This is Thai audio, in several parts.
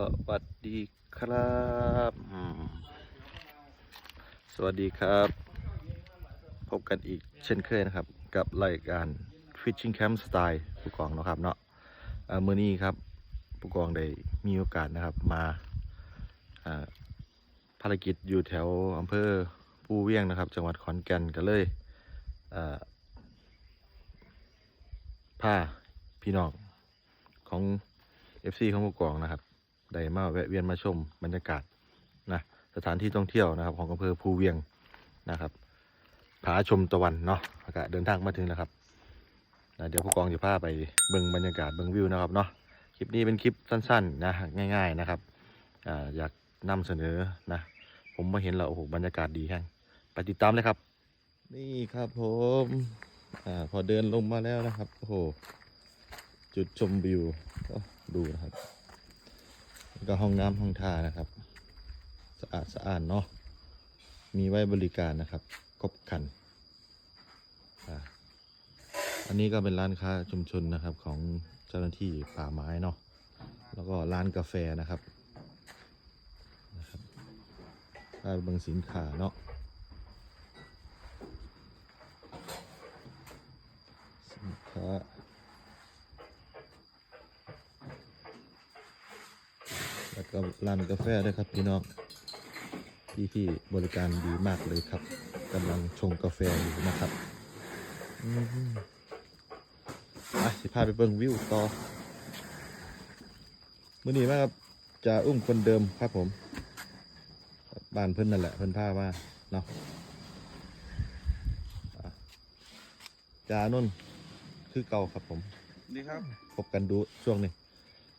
สวัสดีครับ สวัสดีครับ พบกันอีกเช่นเคยนะครับ กับรายการ Fishing Camp Style ผู้กองนะครับเนาะอ่ามื้อนี้ครับ ผู้กองได้มีโอกาสนะครับมาภารกิจอยู่แถวอำเภอภูเวียงนะครับ จังหวัดขอนแก่นก็เลยอ่าพาพี่น้องของ FC ของผู้กองนะครับ ได้มาแวะเวียนมาชมบรรยากาศนะสถานที่ท่องเที่ยวนะครับ ของอำเภอภูเวียงนะครับผาชมตะวันเนาะกาศเดินทางมาถึงแล้วครับนะเดี๋ยวผู้กองจะพาไปเบิ่งบรรยากาศเบิ่งวิวนะครับเนาะคลิปนี้เป็นคลิปสั้นๆนะง่าย ๆนะครับอ่าอยากนำเสนอนะ ผมมาเห็นแล้วโอ้โหบรรยากาศดีแห้งไปติดตามเลยครับ นี่ครับผมอาพอเดินลงมาแล้วนะครับโอ้โหจุดชมวิวก็ดูนะครับ ก็ห้องน้ำห้องท่านะครับ สะอาดสะอาดเนาะมีไว้บริการนะครับครบครันอันนี้ก็เป็นร้านค้าชุมชนนะครับของเจ้าหน้าที่ป่าไม้เนาะแล้วก็ร้านกาแฟนะครับนะครับร้านบางสินค้าเนาะสินค้า แล้วก็ร้านกาแฟด้วยครับพี่น้องพี่ที่บริการดีมากเลยครับกำลังชงกาแฟอยู่นะครับอืมอะสิพาไปเบิ่งวิวต่อมื่อนี้มาครับจะอุ้มคนเดิมครับผมบ้านเพิ่นนั่นแหละเพิ่นพามาเนาะอะจานนท์คือเก่าครับผม ดีครับพบกันดูช่วงนี้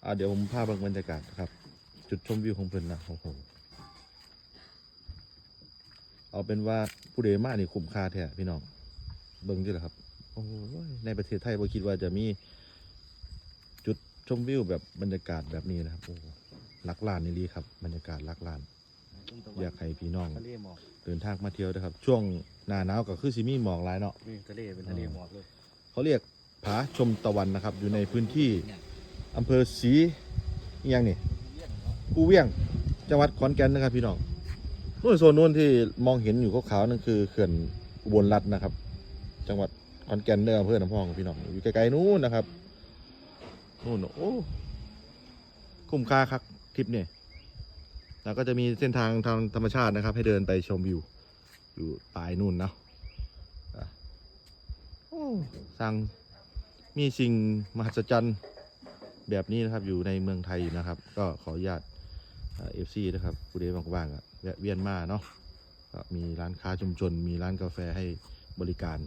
อ่าเดี๋ยวผมพาเบิ่งบรรยากาศครับ จุดชมวิวของเพิ่นนะโอ้โหเอาเป็นว่าผู้ใดมานี่คุ้มค่าแท้พี่น้องเบิ่งที่แหละครับโอ้โหในประเทศไทยบ่คิดว่าจะมี จุดชมวิวแบบบรรยากาศแบบนี้นะครับโอ้โหหลักล้านนี่ลีครับ บรรยากาศหลักล้าน อยากให้พี่น้อง ทะเลหมอกเดินทางมาเที่ยวนะครับ ช่วงหน้าหนาวก็คือสิมีหมอกหลายเนาะนี่ทะเลเป็นทะเลหมอกเลยเขาเรียกผาชมตะวันนะครับ อยู่ในพื้นที่อำเภอศรีอิหยังนี่ ภูเวียงจังหวัดขอนแก่นนะครับ พี่น้องนู่นโซนนู้นที่มองเห็นอยู่ขาวๆนั่นคือเขื่อนอุบลรัฐนะครับ จังหวัดขอนแก่นเด้ออำเภอหนองพองพี่น้องอยู่ไกลๆนู้นนะครับนู่นโอ้คุ้มค่าครับทริปเนี่แล้วก็จะมีเส้นทางทางธรรมชาตินะครับ ให้เดินไปชมวิวอยู่ปลายนู่นเนาะอะสร้างมีสิ่งมหัศจรรย์แบบนี้นะครับ อยู่ในเมืองไทยนะครับ ก็ขออนุญาต เอฟซีนะครับผู้ใดว่างๆอะแวะเวียนมาเนาะก็มีร้านค้าชุมชน มีร้านกาแฟให้บริการ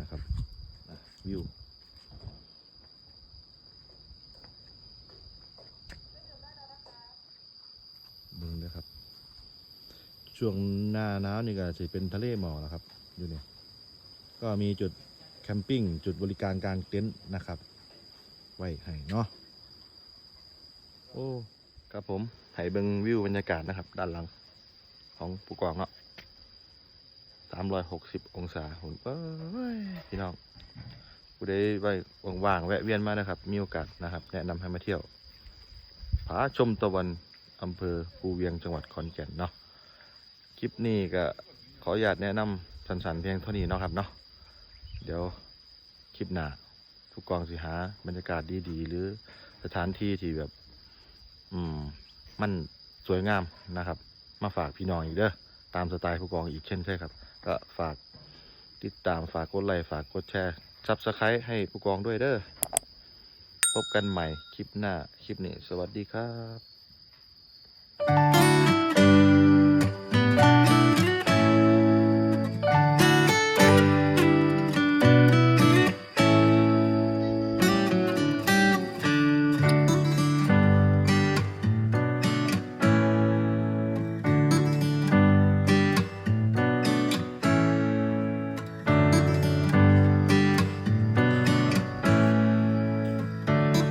นะครับวิวเบึงนะครับ ช่วงหน้าหนาวนี่ก็จะเป็นทะเลหมอกนะครับอยู่เนี่ยก็มีจุดแคมปิ้งจุดบริการกางเต็นท์นะครับ ไว้ให้เนาะโอ้ ครับผม ให้เบิงวิวบรรยากาศนะครับ ด้านหลังของผู้กองเนาะสามร้อยหกสิบองศาหุ่นเอ้ยพี่น้องผู้ใดไว้ว่างๆแวะเวียนมานะครับ มีโอกาสนะครับ แนะนำให้มาเที่ยวผาชมตะวันอำเภอภูเวียงจังหวัดขอนแก่นเนาะคลิปนี้ก็ขออนุญาตแนะนำสั้นๆเพียงเท่านี้เนาะครับเนาะเดี๋ยวคลิปหน้าทุกกองสิหาบรรยากาศดีๆ หรือสถานที่ที่แบบ อืม มันสวยงามนะครับ มาฝากพี่น้องอีกเด้อตามสไตล์ผู้กองอีกเช่นเคยครับ ก็ฝากติดตามฝากกดไลค์ฝากกดแชร์ซับสไครต์ให้ผู้กองด้วยเด้อพบกันใหม่คลิปหน้าคลิปนี้ สวัสดีครับ